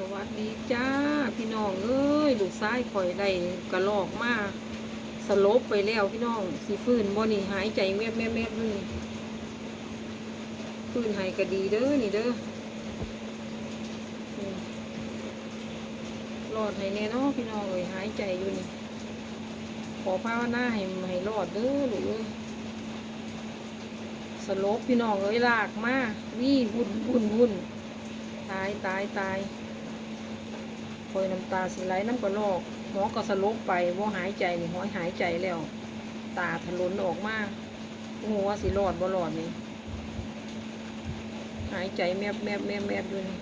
สวัสดีจ้า พี่น้องเอ้ยลูกซ้ายข่อยได้กระลอกมากสลบไปแล้วพี่น้องสิฟื้นบ่นี่หายใจแมบแมบแมบเลยฟื้นหายก็ดีเด้อนี่เด้อรอดให้แน่เนอพี่น้องเอ้ยหายใจอยู่นี่ขอภาวนาให้ให้รอดเด้อลูกเอ้ยสลบพี่น้องเอ้ยลากมาวี่วุ่นวุ่นวุ่นตายตายตาย อยน้ำตาสิไหลน้ำกระลอกหมอก็สลบไปว่าหายใจนี่ห้อยหายใจแล้ว ตาถลนออกมาโอ้โหว่าสิรอดบ่รอดนี่หายใจแมบแมบแมบแมบอยู่นี่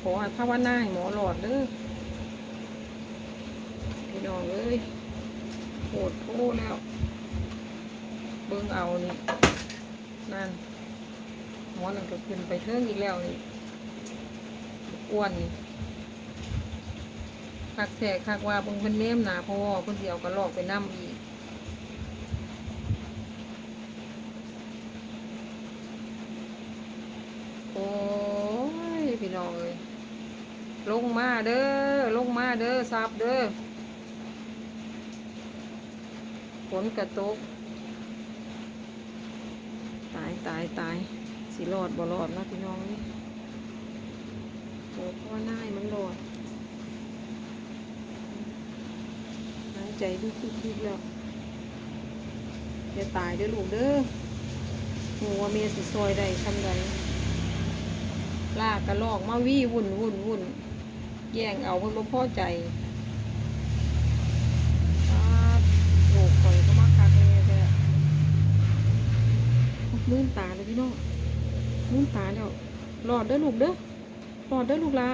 ขอให้ภาวนาให้หมอรอดเด้อพี่น้องเอ้ยโหดโอ้แล้ว เบิ่งเอานี่นั่นหมอหนั่นก็ขึ้นไปเทิงอีกแล้วนี่อ้วนนี่ คักแทกคักว่าเบิ่งเพิ่นเนมหนาพอเพิ่นสิเอากระลอกไปนํอีกโอ้ยพี่น้องเอ้ยลงมาเด้อลงมาเด้อซับเด้อฝนกระตกตายตายตายสิรอดบ่รอดนะพี่น้องนี่โอ้พ่อหน้ายมันรอดหาย ใจดึกๆแล้วอย่าตายเด้อลูกเด้อหัวาเมียสิซอยได้ทำไดลากกระลอกมาวี่วุ่นวุ่นวุ่นแย่งเอาเพิ่นบ่อใจโกข่อยก็มาคักแน่แท้มื่นตาเลยพี่น้องมื่นตาแล้วรอดเด้อลูกเด้อรอดเด้อลูกละ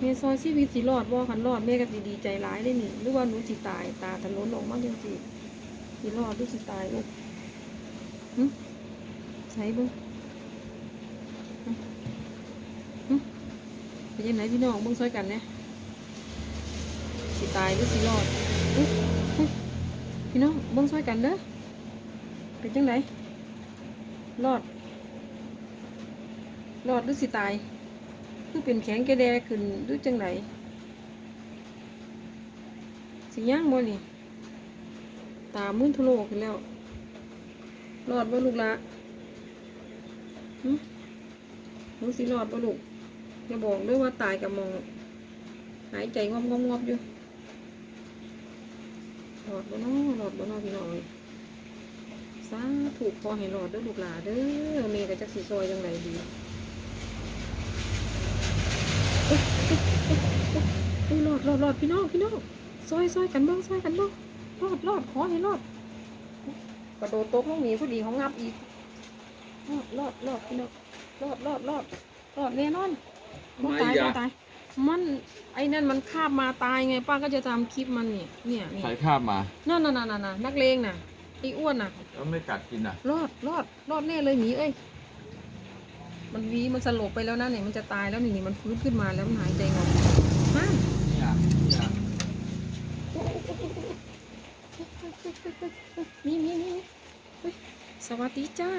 เมซอยชีวิตสิรอดบ่คันรอดแม่ก็สิดีใจร้ายได้นี่หรือว่าหนูสิตายตาทะลุออกมากจังสิสิรอดหรือสิตายลูกใช้บุ้งเป็นยังไงพี่น้องบิ่งซอยกันเนี่ยสิตายหรือสิรอดพี่น้องบิ่งซอยกันเด้อเป็นจังไดรอด รอดหรือสิตาย คือเป็นแข็งแกแดขึ้นหรือจังไหนสิย่างบ่นี่ ตามื่นทุโลขึ้นแล้วรอดบ่ลูกละหึหนูสิรอดบ่ลูกอย่าบอกด้วยว่าตายกับมอง หายใจงอบงอบงอบอยู่รอดบ่น้อรอดบ่น้อพี่น้องเอ้ยสาถูกพอให้รอดเด้อลูกหลาเด้อเมย์ก็จักสิซอยจังไดดีเอ้ยเอ้ยเอ้ยเอ้ยเอ้ยรอ ดรอดรอดพี่น้องพี่น้องซอยซอยกันบ้างซอยกันบ้างรอดรอดขอให้รอดกระโดดตกลงหนีพอดีเขางับอีกรอดรอดรอดพี่น้องรอดรอดรอดรอดแน่นอนบ่ตายไม่บ่อยากตายมันไอ้นั่นมันคาบมาตายไงป้าก็จะทำคลิปมันเนี่ยเนี่ยเนี่ยใครคาบมานั่นน่ะน่ะน่ะน่ะนักเลงน่ะไอ้อ้วนน่ะแล้วไม่กัดกินอะ รอดรอดรอดแน่เลยหมีเอ้ยมันวีมันสลบไปแล้วนะเนี่ยมันจะตายแล้วนี่นี่มันฟื้นขึ้นมาแล้วมันหายใจงอมาเนี่ยเนี่ย มีมีมีเฮ้สวัสดีจ้า